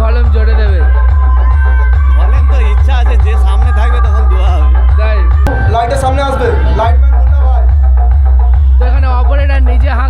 Volume জোরে দেবে। Volume তো ইচ্ছা আছে যে সামনে থাকবে তখন দেওয়া হবে। তাই। লাইটের সামনে আসবে। লাইটম্যান বললে ভাই। তো এখানে অপারেটর নিজে হাঁ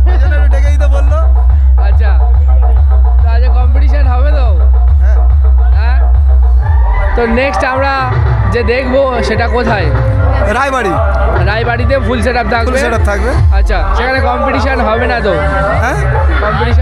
তো নেক্সট আমরা যে দেখব সেটা কোথায়? রায়বাড়ি। রায়বাড়িতে ফুল সেট আপ থাকবে থাকবে। আচ্ছা সেখানে কম্পিটিশন হবে না তো? হ্যাঁ? কম্পিটিশন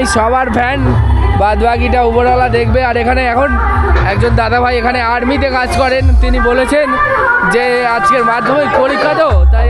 আমি সবার ফ্যান বাদবাকিটা উপরওয়ালা দেখবে। আর এখানে এখন একজন দাদাভাই এখানে আর্মিতে কাজ করেন। তিনি বলেছেন যে আজকের মাধ্যমিক পরীক্ষা তো, তাই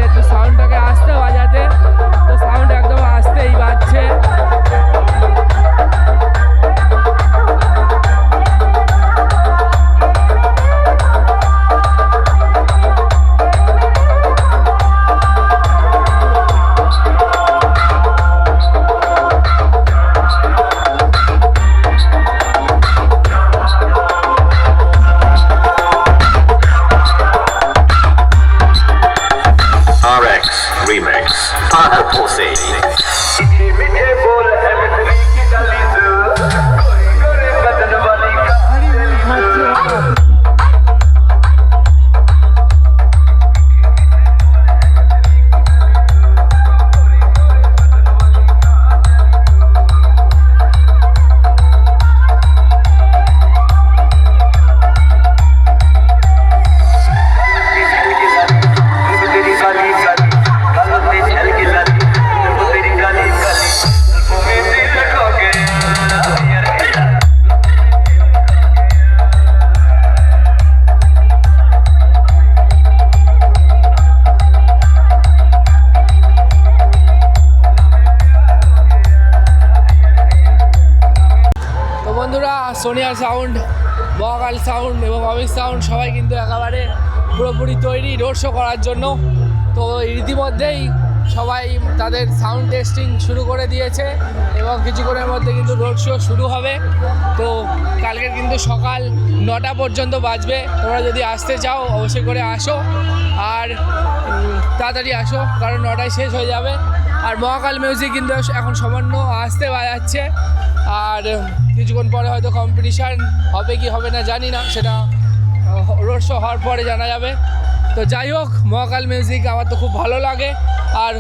সোনিয়া সাউন্ড মহাকাল সাউন্ড এবং অমিত সাউন্ড সবাই কিন্তু একেবারে পুরোপুরি তৈরি রোড শো করার জন্য। তো ইতিমধ্যেই সবাই তাদের সাউন্ড টেস্টিং শুরু করে দিয়েছে এবং কিছুক্ষণের মধ্যে কিন্তু রোড শো শুরু হবে। তো কালকে কিন্তু সকাল নটা পর্যন্ত বাজবে। তোমরা যদি আসতে চাও, অবশ্যই করে আসো। আর তাড়াতাড়ি আসো, কারণ নটায় শেষ হয়ে যাবে। আর মহাকাল মিউজিক কিন্তু এখন সামান্য আসতে বাজাচ্ছে। আর কিছুক্ষণ পরে হয়তো কম্পিটিশান হবে কি হবে না জানি না, সেটা রোড শো হওয়ার পরে জানা যাবে। তো যাই হোক, মহাকাল মিউজিক আমার তো খুব ভালো লাগে, আর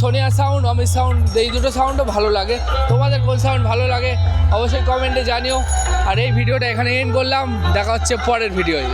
সোনিয়া সাউন্ড অমিত সাউন্ড এই দুটো সাউন্ডও ভালো লাগে। তোমাদের কোন সাউন্ড ভালো লাগে, অবশ্যই কমেন্টে জানিও। আর এই ভিডিওটা এখানে এন্ড করলাম, দেখা হচ্ছে পরের ভিডিওয়